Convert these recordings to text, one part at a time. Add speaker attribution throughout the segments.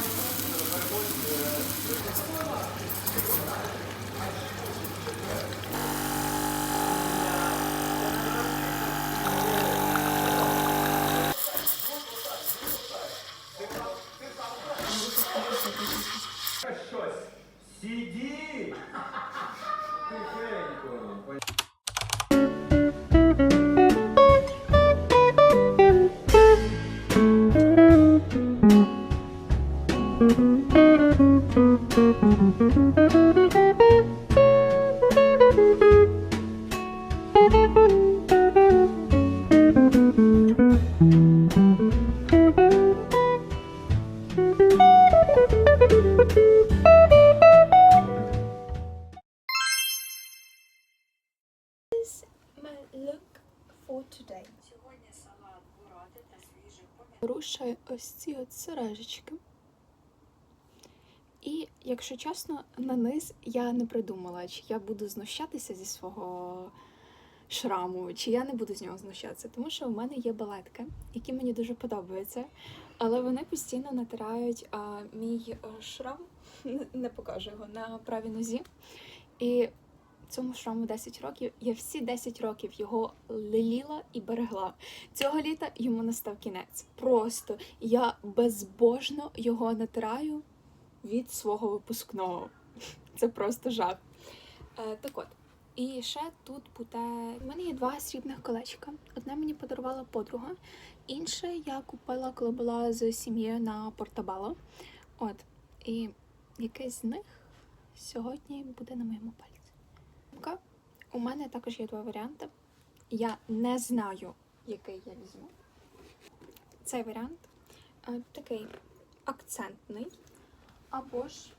Speaker 1: Thank you.
Speaker 2: Сьогодні салат буради та свіжий помідор.
Speaker 1: Ось ці от сережечки. І, якщо чесно, на низ я не придумала, чи я буду знущатися зі свого шраму, чи я не буду з нього знущатися, тому що у мене є балетки, які мені дуже подобаються, але вони постійно натирають а, мій е, шрам, не покажу його на правій нозі. І цьому шраму 10 років. Я всі 10 років його леліла і берегла. Цього літа йому настав кінець. Просто я безбожно його натираю від свого випускного. Це просто жах. Е, так от. І ще тут буде. У мене є два срібних колечка. Одне мені подарувала подруга, інше я купила, коли була з сім'єю на Портабало. От. І якесь з них сьогодні буде на моєму пальці. У мене також є два варіанти. Я не знаю, який я візьму. Цей варіант е, такий акцентний, або ж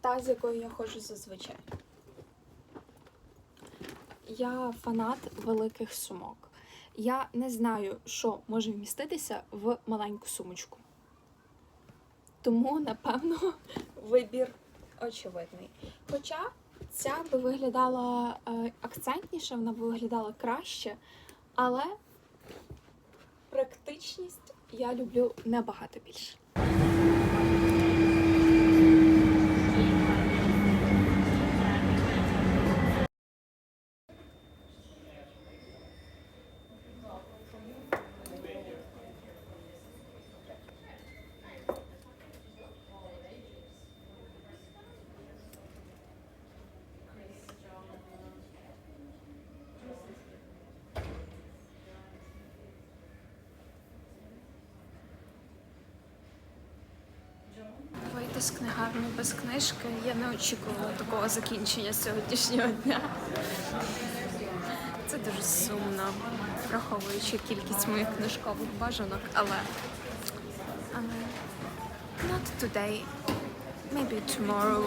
Speaker 1: та, з якою я ходжу зазвичай. Я фанат великих сумок. Я не знаю, що може вміститися в маленьку сумочку. Тому, напевно, вибір очевидний. Хоча ця би виглядала е, акцентніше, вона б виглядала краще, але практичність я люблю набагато більше. З книгарні без книжки. Я не очікувала такого закінчення сьогоднішнього дня. Це дуже сумно, враховуючи кількість моїх книжкових бажанок, але. але not today. Maybe tomorrow.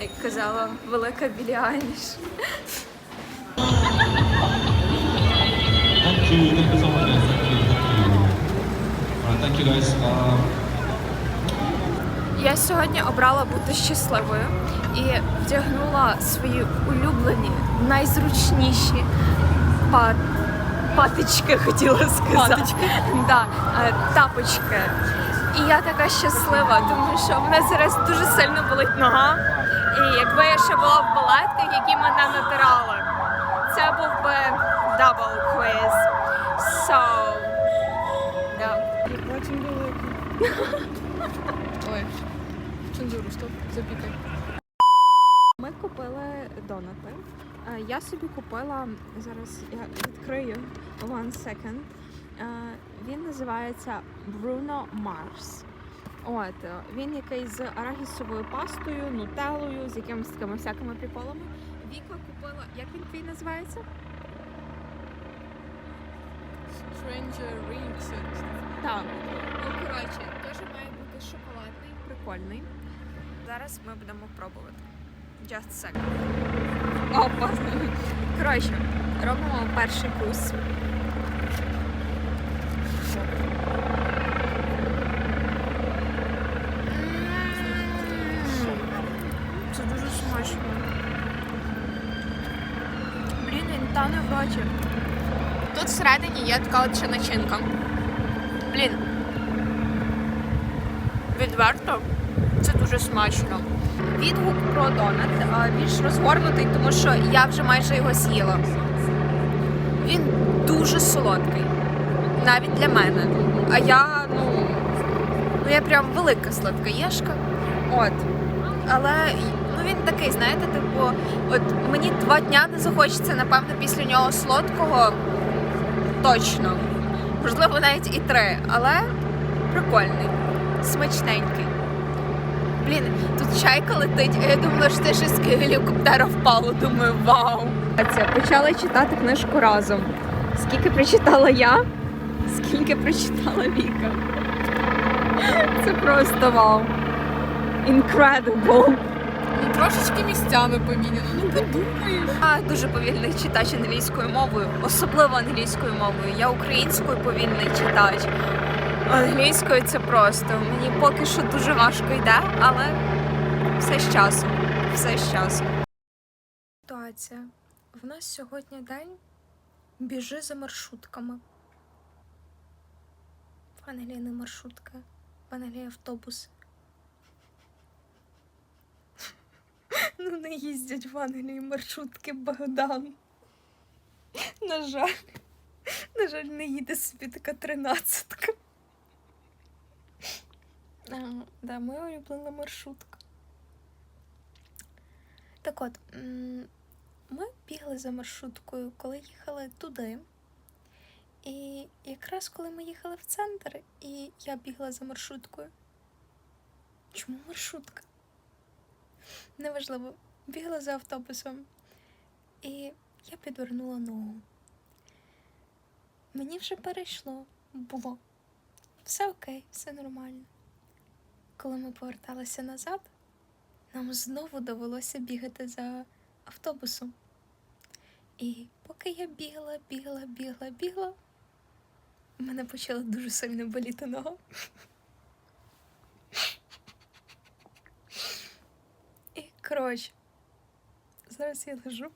Speaker 1: Як казала велика Білі Айліш.
Speaker 3: Thank you. Guys. Thank you. Thank you. Alright, thank you guys. Uh,
Speaker 1: Я сьогодні обрала бути щасливою і вдягнула свої улюблені, найзручніші па... патички, хотіла сказати. Патички? Да, е, тапочки. І я така щаслива, тому що в мене зараз дуже сильно болить нога. І якби я ще була в балетках, які мене натирали, це був би double quiz. So, да.
Speaker 4: Великий. Ой, цензуру, стоп, запікай.
Speaker 1: Ми купили донати. Е, Я собі купила зараз я відкрию one second. Е, Він називається Bruno Mars. От е, він який з арахісовою пастою, нутеллою, з якимись такими всякими приколами. Віка купила. Як він твій називається?
Speaker 4: Stranger Rings.
Speaker 1: Так. Ну, коротше, теж має бути шоколадний, прикольний. Зараз ми будемо пробувати. Just second. Опа. Коротше, робимо перший кус. Це дуже смачно. Блін, він тане в роті. Тут всередині є така от ще начинка. Блін. Відверто, це дуже смачно. Відгук про донат більш розгорнутий, тому що я вже майже його з'їла. Він дуже солодкий, навіть для мене. А я, ну, ну я прям велика сладкоєшка. От. Але ну він такий, знаєте, типу, от мені два дня не захочеться, напевно, після нього солодкого. Точно. Можливо, навіть і три, але прикольний, смачненький. Блін, тут чайка летить, а я думала, що це ще з гелікоптера впало. Думаю, вау. Почала читати книжку разом. Скільки прочитала я, скільки прочитала Віка. Це просто вау. Incredible.
Speaker 4: Ну, трошечки місцями поміняно. Ну подумаєш.
Speaker 1: Я дуже повільний читач англійською мовою, особливо англійською мовою. Я українською повільний читач. Англійською це просто. Мені поки що дуже важко йде, але все з часом. Все з часом. Ситуація. В нас сьогодні день біжи за маршрутками. В Англії не маршрутка, в Англії автобус. Ну, не їздять в Англії маршрутки Богдан. На жаль. На жаль, не їде собі така тринадцятка. А, да, моя улюблена маршрутка. Так от, ми бігли за маршруткою, коли їхали туди. І якраз коли ми їхали в центр, і я бігла за маршруткою. Чому маршрутка? Неважливо, бігла за автобусом, і я підвернула ногу. Мені вже перейшло, було. Все окей, все нормально. Коли ми поверталися назад, нам знову довелося бігати за автобусом. І поки я бігла, бігла, бігла, бігла, в мене почала дуже сильно боліти нога. І коротше, зараз я лежу,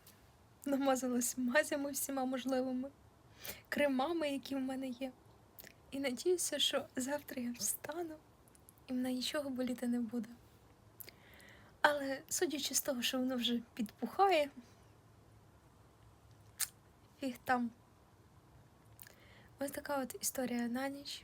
Speaker 1: намазалась мазями всіма можливими, кремами, які в мене є. І надіюся, що завтра я встану і мене нічого боліти не буде. Але судячи з того, що воно вже підпухає, фіг там. Ось така от історія на ніч.